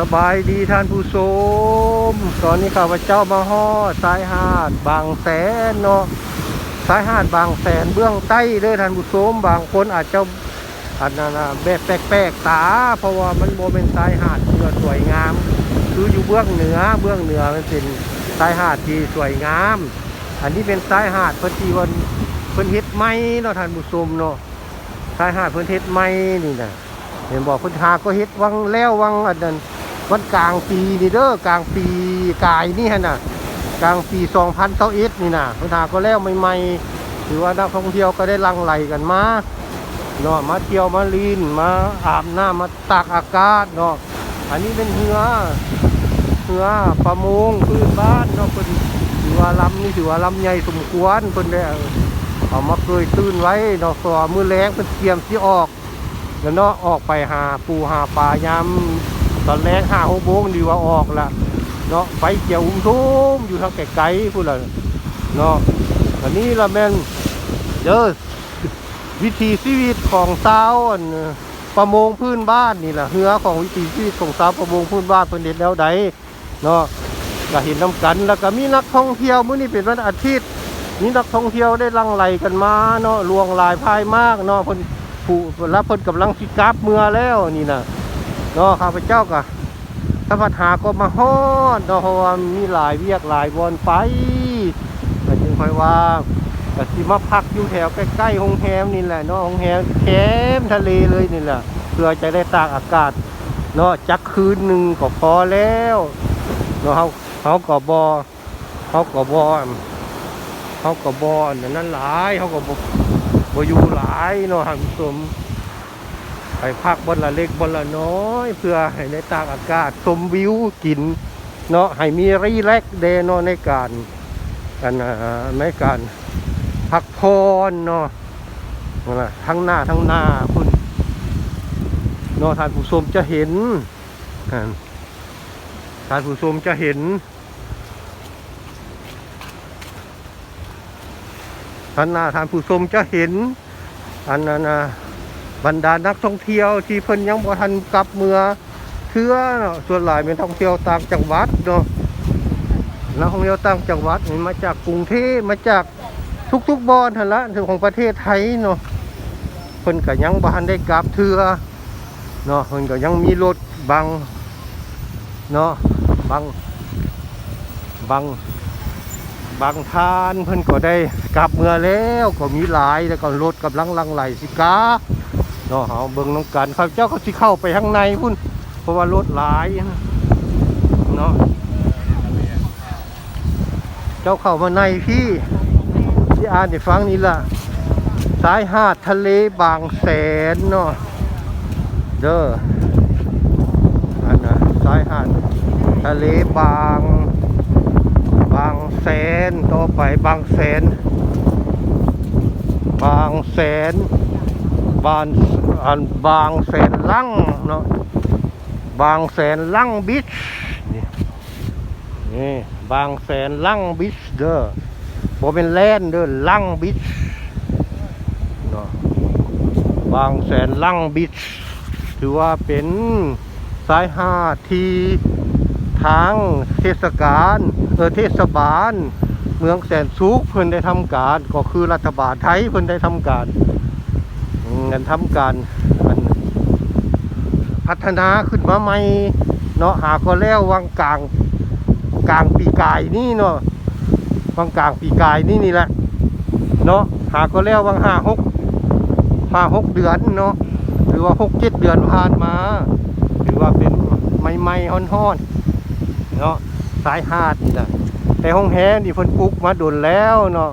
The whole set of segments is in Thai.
สบายดีท่านผู้ชมตอนนี้ข้าพเจ้ามาฮอดสายหาดบางแสนเนาะสายหาดบางแสนเบื้องใต้เด้อท่านผู้ชมบางคนอาจจะอันนั้นแบบแปลกๆตา เพราะว่ามันโมเป็นสายหาดเพื่อสวยงาม คืออยู่เบื้องเหนือเบื้องเหนือมันเป็นสายหาดที่สวยงาม อันนี้เป็นสายหาดพิ่นที่วันเพิ่นเฮ็ดไม้เนาะท่านผู้ชมเนาะสายหาดเพิ่นเฮ็ดไม้นี่นะเห็นบอกเพุทธาก็เฮ็ดวังแล้ววังอันนั้น วันกลางปีนี่เด้อกลางปีกายนี่ฮะน่ะ กลางปี2021นี่น่ะพุทธาก็แล้วใหม่ๆถือว่านักท่องเที่ยวก็ได้ลังไหลกันมาเนาะมาเที่ยวมาลีนมาอาบน้ำมาตากอากาศเนาะอันนี้เป็นเหือเหือประมงพื้นบ้านเนาะเพิ่นถือว่าลำนี่ถือว่าลำใหญ่สมควรเพิ่นได้เอามาเคยตื้นไว้เนาะเพราะว่ามื้อแรงเพิ่นเตรียมสิออกแล้วเนาะออกไปหาปูหาปลายาม อนแรกห้าหกโมงดีว่าออกละเนาะไฟเกี่ยวอุ้มทุ่มอยู่ทางไกลๆพูดเลยเนาะอันนี้ละแม่นเด้อวิถีชีวิตของสาวอันประมงพื้นบ้านนี่แหละเหือของวิถีชีวิตของสาวประมงพื้นบ้านเป็นเด็ดแล้วใดเนาะก็เห็นน้ำกันแล้วก็มีนักท่องเที่ยวมื้อนี้เป็นวันอาทิตย์มีนักท่องเที่ยวได้ลังไหลกันมาเนาะลวงลายพายมากเนาะเพิ่นผู้รับเพิ่นกำลังสิกลับเมื่อแล้วนี่นะ เนาะข้าพเจ้าก็ถ้าพัดหาก็มาฮอดเนาะเพราะว่ามีหลายเวียกหลายบอนไปก็จึงค่อยว่าก็สิมาพักอยู่แถวใกล้ๆโรงแรมนี่แหละเนาะโรงแรมแคมทะเลเลยนี่แหละเพื่อจะได้ตากอากาศเนาะจักคืนหนึ่งก็พอแล้วเนาะเฮาเฮาก็บ่เฮาก็บ่เฮาก็บอนนั้นหลายเฮาก็บ่บ่อยู่หลายเนาะท่านผู้ชม ไปพักบนละเล็กบนละน้อย เพื่อให้ได้ตากอากาศชมวิวกิน เนาะให้มีรีแลกซ์เดนาะในการกันอ่าในการพักผ่อนเนาะนั่นล่ะทั้งหน้าทั้งหน้าคุณเนาะท่านผู้ชมจะเห็นท่านผู้ชมจะเห็นท่านหน้าท่านผู้ชมจะเห็นอันนั้นนะ บรรดานักท่องเที่ยวที่เพิ่นยังบ่ทันกลับเมืองเทื่อนส่วนหลายเป็นท่องเที่ยวต่างจังหวัดเนาะนักท่องเที่ยวต่างจังหวัดนี่มาจากกรุงเทพมาจากทุกๆบอนทันละถึงของประเทศไทยเนาะเพิ่นก็ยังบ่ทันได้กลับเทื่อเนาะเพิ่นก็ยังมีรถบางเนาะบางบางบางทานเพิ่นก็ได้กลับเมื่อแล้วก็มีหลายแล้วก็รถกำลังลังไหลสิกา เนาะเอาเบิ่งน้องกันข้าเจ้าก็สิเข้าไปข้างในพุ่นเพราะว่ารถหลายเนาะเจ้าเข้ามาในพี่ที่อ่านให้ฟังนี่ล่ะสายหาดทะเลบางแสนเนาะเด้ออันน่ะสายหาดทะเลบางบางแสนต่อไปบางแสน บางแสน บาน อันบางแสนลังเนาะบางแสนลังบิชนี่นี่บางแสนลังบิชเด้อบ่เป็นแลนเด้อลังบิชเนาะบางแสนลังบิชถือว่าเป็นสายหาทีทางเทศกาลเออเทศบาล เมืองแสนสุขเพิ่นได้ทำการ ก็คือรัฐบาลไทยเพิ่นได้ทำการ กันทำการอันพัฒนาขึ้นมาใหม่เนาะหาก็แล้ววังกลางกลางปีกายนี่เนาะวังกลางปีกายนี่นี่แหละเนาะหาก็แล้ววังห้าหกห้าหกเดือนเนาะหรือว่าหกเจ็ดเดือนผ่านมา หรือว่าเป็นใหม่ๆฮ้อนๆเนาะสายหาดนี่นะแต่ห้องแฮนี่เพิ่นปลูกมาดนแล้วเนาะ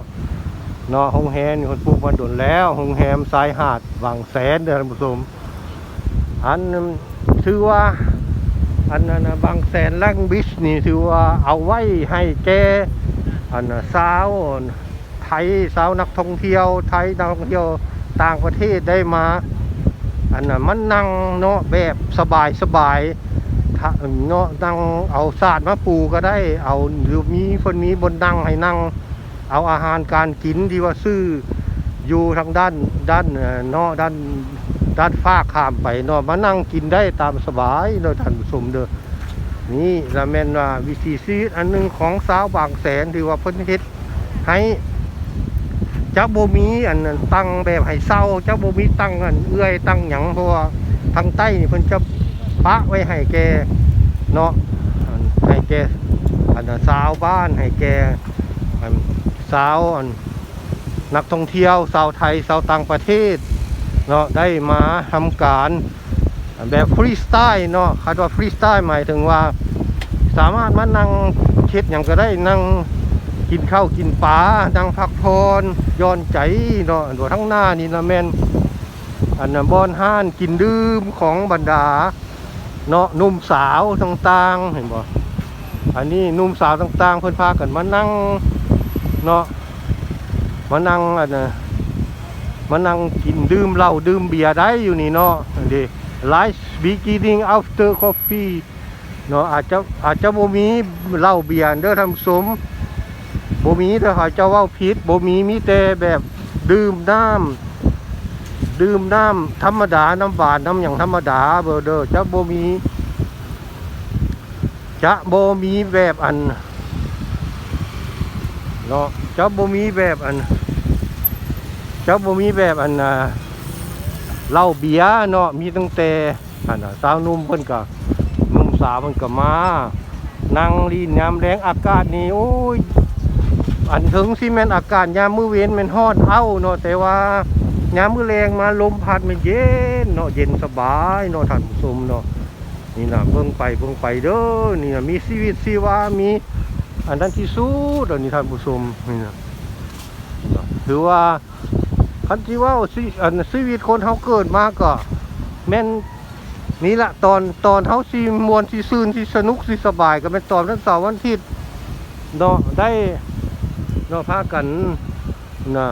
เนาะห้องแฮนี่เพิ่นปลูกมาดนแล้วห้องแฮมสายหาดบางแสนเด้อท่านผู้ชมอันถือว่าอันนั้นบางแสนลังบิชนี่ถือว่าเอาไว้ให้แกอันน่ะสาวไทยสาวนักท่องเที่ยว ไทยนักท่องเที่ยวต่างประเทศได้มา อันน่ะมันนั่งเนาะแบบสบายสบายถ้าเนาะนั่งเอาศาสตร์มาปูก็ได้ เอาหรือมีคนนี้บนนั่งให้นั่ง เอาอาหารการกินที่ว่าซื้ออยู่ทางด้านด้านเอ่อเนาะด้านด้านฟ้าข้ามไปเนาะมานั่งกินได้ตามสบายเนาะท่านผู้ชมเด้อนี่ละแม่นว่าวิธีชีวิตอันหนึงของสาวบางแสนที่ว่าเพิ่นเฮ็ดให้จักบ่มีอันนั้นตั้งแบบให้เศร้าจักบ่มีตั้งอันเอื้อยตั้งหยังเพราะว่าทางใต้นี่เพิ่นจะปะไว้ให้แกเนาะให้แกอันสาวบ้านให้แกอัน สาวนักท่องเที่ยวสาวไทยสาวต่างประเทศเนาะได้มาทำการแบบฟรีสไตล์เนาะคาดว่าฟรีสไตล์หมายถึงว่า สามารถมานั่งเช็ดอย่างก็ได้นั่งกินข้าวกินปลานั่งพักผ่อนย้อนใจเนาะตัวทั้งหน้านี่นะแมนอันนั้นบอนห้านกินดื่มของบรรดาเนาะหนุ่มสาวต่างๆเห็นบ่อันนี้หนุ่มสาวต่างๆ เพิ่นพากันมานั่ง เนาะมานั่งอันน่ะมานั่งกินดื่มเหล้าดื่มเบียร์ได้อยู่นี่เนาะอันนี้ Life beginning after coffee เนาะอาจจะอาจจะบ่มีเหล้าเบียร์เด้อท่านผู้ชมบ่มีเด้อเขาเจ้าว้าผิดบ่มีมีแต่แบบดื่มน้ำดื่มน้ำธรรมดาน้ำหวานน้ำอย่างธรรมดาเบอร์เด้อจะบ่มี จะบ่มีแบบอัน เนาะจะบ่มีแบบอันจะบ่มีแบบอันน่ะเหล้าเบียร์เนาะมีตั้งแต่อันน่ะสาวนุ่มเพิ่นก็นุ่มสาวเพิ่นก็มานั่งลีนยามแรงอากาศนี่โอ้ยอันถึงสิแม่นอากาศยามมื้อเว้นม่นฮอนเอ้าเนาะแต่ว่ายามมื้อแรงมาลมพัดมันเย็นเนาะเย็นสบายเนาะท่านผู้ชมเนาะนี่นะเบิ่งไปเบิ่งไปเด้อนี่นะมีชีวิตชีวามี อันนั้นที่สุดเดี๋ยวนี้ท่านผู้ชมนี่นะถือว่าคันที่ว่าชีอันชีวิตคนเฮาเกิดมาก็แม่นนี่ละตอนตอนเฮาสิมวนสิซื่นสิสนุกสิสบายก็เป็นตอนวันเสาร์วันอาทิตย์เนาะได้เนาะพากันนะ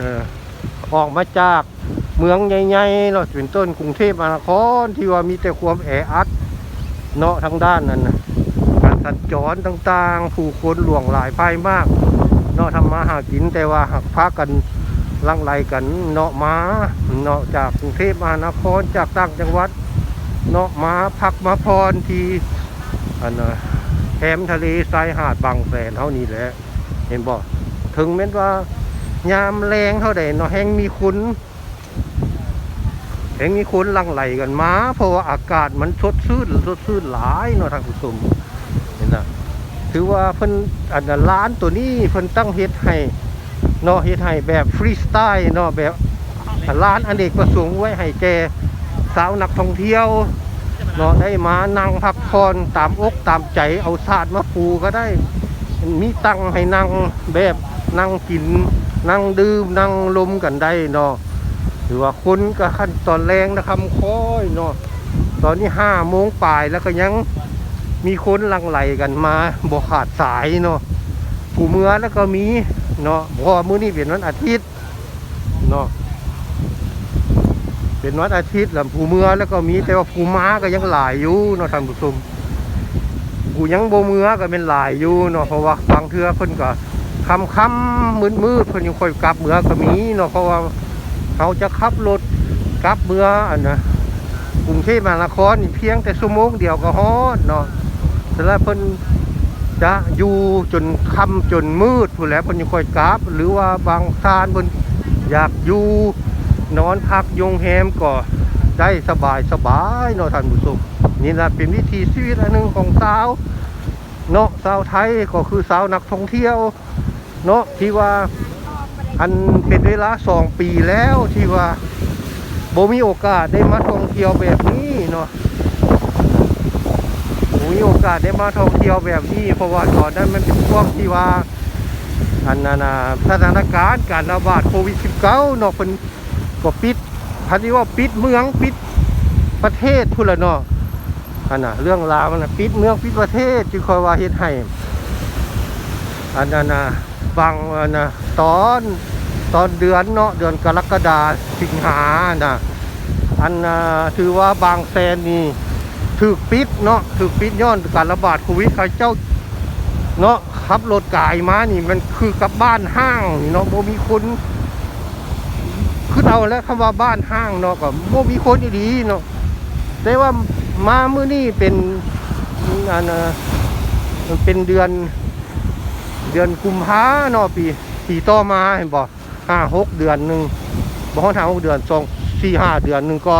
นะออกมาจากเมืองใหญ่ๆเนาะเป็นต้นกรุงเทพมหานครที่ว่ามีแต่ความแออัดเนาะทางด้านนั้นนะ การสัญจรต่างๆ ผู้คนหลวงหลายไปมากเนาะทำมาหากินแต่ว่าหากพากันลังไหลกันเนาะมาเนาะจากกรุงเทพมหานครจากต่างจังหวัดเนาะมาพักมาพรที่อันนะแคมทะเลทรายหาดบางแสนเท่านี้แหละเห็นบ่ถึงแม้ว่ายามแรงเท่าใดเนาะแห้งมีคุณแห้งมีคุณลังไหลกันมาเพราะว่าอากาศมันสดชื่นสดชื่นหลายเนาะทางผู้ชม ถือว่าเพิ่นอันร้านตัวนี้เพิ่นตั้งเฮ็ดให้เนาะเฮ็ดให้แบบฟรีสไตล์เนาะแบบร้านอเนกประสงค์ไว้ให้แกสาวนักท่องเที่ยวเนาะได้มานั่งพักผ่อนตามอกตามใจเอาศาสตร์มาปูก็ได้ มีตังให้นั่งแบบนั่งกิน นั่งดื่มนั่งลมกันได้เนาะหรือว่าคนก็ขั้นตอนแรงนะคำค่อยเนาะตอนนี้ห้าโมงป่ายแล้วก็ยัง มีคนลังไหลกันมาบ่ขาดสายเนาะผู้เมือแล้วก็มีเนาะเพราะว่ามื้อนี้เป็นวันอาทิตย์เนาะเป็นวันอาทิตย์ลำผู้เมือแล้วก็มีแต่ว่าผู้ม้าก็ยังหลายอยู่เนาะท่านผู้ชมผู้ยังโบเมือก็เป็นหลายอยู่เนาะเพราะว่าบางเทือเพิ่นก็คำคำมืดมืดๆเพิ่นยังค่อยกลับเมือก็มีเนาะเพราะว่าเขาจะขับรถกลับเมืออันนะกรุงเทพมหานครนี่เพียงแต่ชั่วโมงเดียวก็ฮอดเนาะ แต่ละเพิ่นจะอยู่จนค่ำจนมืดผู้แล้วเพิ่นยังค่อยกราบหรือว่าบางทานเพิ่นอยากอยู่นอนพักยงแฮมก็ได้สบายสบายเนาะท่านผู้ชมนี่นะเป็นวิธีชีวิตอันหนึงของสาวเนาะสาวไทยก็คือสาวนักท่องเที่ยวเนาะที่ว่าอันเป็นเวลาสองปีแล้วที่ว่าบ่มีโอกาสได้มาท่องเที่ยวแบบนี้เนาะ โอกาสได้มาท่องเที่ยวแบบนี้เพราะว่าตอนนั้นมันเป็นช่วงที่ว่าอันนั้นสถานการณ์การระบาดโควิด -19 เนาะเป็นก็ปิดพันที่ว่าปิดเมืองปิดประเทศพุ่นละเนาะอันน่ะเรื่องราวมันนะปิดเมืองปิดประเทศจึงคอยว่าเฮ็ดให้อันนั้นบางอันนะตอนตอนเดือนเนาะเดือนกรกฎาสิงหาน่ะอันน่ะถือว่าบางแสนนี่ ถูกปิดเนาะถูกปิดย้อนการระบาดโควิดใครเจ้าเนาะขับรถกายมานี่มันคือกลับบ้านห้างนี่เนาะโมมีคนคือเอาแล้วคำว่าบ้านห้างเนาะก็โมมีคนดีเนาะแต่ว่ามามื้อนี้เป็นอันมันเป็นเดือน เดือนกุมภาเนาะปีปีต่อมาเห็นบ่ห้าหกเดือนหนึ่งบอดห้าหกเดือนสองสี่ห้าเดือนหนึ่งก็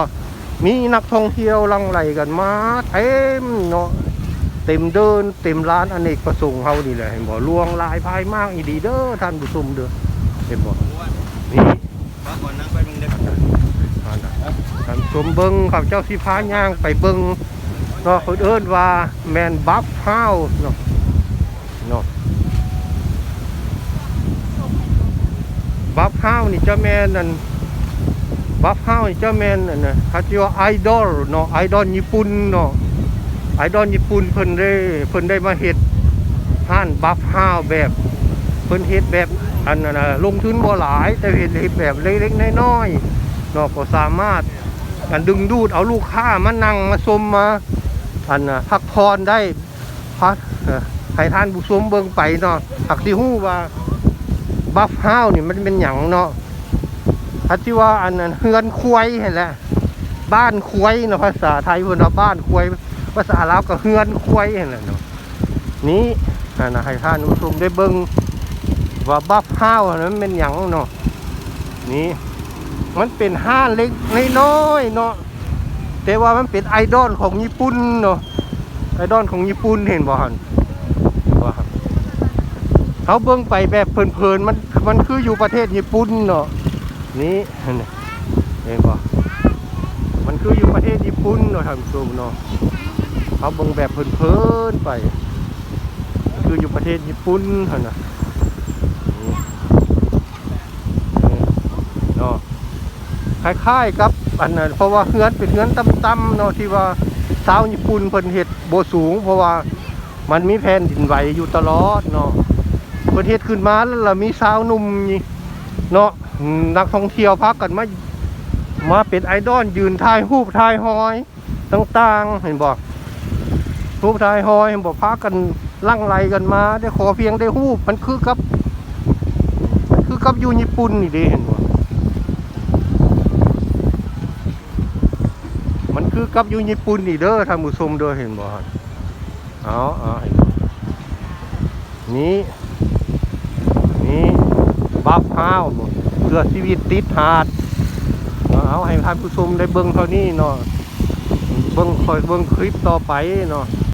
มีนักท่องเที่ยวลังไหลกันมาเต็มเนาะเต็มเดินเต็มร้านอเนกประสงค์เฮานี่แหละเห็นบ่ลวงลายพายมากอีดีเด้อท่านผู้ชมเด้อเห็นบ่นี่ว่าก่อนนั่งไปมึงเด็กอันน่ะท่านชมเบิ่งข้าเจ้าสิพาย่างไปเบิ่งเนาะเพิ่นเอิ้นว่าแมนบัฟเฮาเนาะเนาะบัฟเฮานี่เจ้าแม่นนั่น บัฟเฮาเจ้าแม่นน่ะเขาชื่อว่าไอดอลเนาะไอดอลญี่ปุ่นเนาะไอดอลญี่ปุ่นเพิ่นได้เพิ่นได้มาเฮ็ดห้านบัฟเฮาแบบเพิ่นเฮ็ดแบบอันนั้นน่ะลงทุนบ่หลาย แต่เฮ็ดแบบเล็กๆน้อยๆเนาะก็สามารถอันดึงดูดเอาลูกค้ามานั่งมาชมมาอันน่ะพักผ่อนได้พักให้ท่านผู้ชมเบิ่งไปเนาะหักสิฮู้ว่าบัฟเฮานี่มันเป็นหยังเนาะ ถ้าที่ว่าอันนั้นเฮือนควยเห็นแหละบ้านควยเนะภาษาไทยพิ่นว่าบ้านควยภาษาลาวก็เฮือนควยเห็นแหละเนาะนี้นะให้ท่านผู้ชมได้เบิ่งว่าบัฟเฮาวนั้นเป็นหยังเนาะนี่มันเป็นห้านเล็กน้อยเนาะแต่ว่ามันเป็นไอดอลของญี่ปุ่นเนาะไอดอลของญี่ปุ่นเห็นบ่ฮันว่าครับเขาเบิ่งไปแบบเพลินๆมันมันคืออยู่ประเทศญี่ปุ่นเนาะ นี่เห็นปะมันคืออยู่ประเทศญี่ปุ่นเนาะท่านผู้ชมเนาะเขาเบิ่งแบบเพลินๆไป คืออยู่ประเทศญี่ปุ่นเท่านั้นเนาะคล้ายๆกับอันนั้นเพราะว่าเฮือนเป็นเฮือนต่ำๆเนาะที่ว่าชาวญี่ปุ่นเพิ่นเฮ็ดบ่สูง เพราะว่ามันมีแผ่นดินไหวอยู่ตลอดเนาะประเทศขึ้นมาแล้วเรามีสาวหนุ่มนี่เนาะ นักท่องเที่ยวพักกันมามาเป็นไอดอลยืนถ่ายรูปถ่ายหอยต่างๆ เห็นบอกรูปถ่ายหอยเห็นบอกพักกันลั่งไหลกันมา ได้ขอเพียงได้รูปมันคือกับมันคือกับอยู่ญี่ปุ่นนี่เด้เห็นบ่มันคือกับอยู่ญี่ปุ่นนี่เด้อท่านผู้ชมเด้อเห็นบ่เอาเอาเห็นบ่นี่นี่บัฟห้าวเพื่อชีวิตติดหาดเอาให้ท่านผู้ชมได้เบิ่งเท่านี้เนาะเบิ่งคอยเบิ่งคลิปต่อไปเนาะ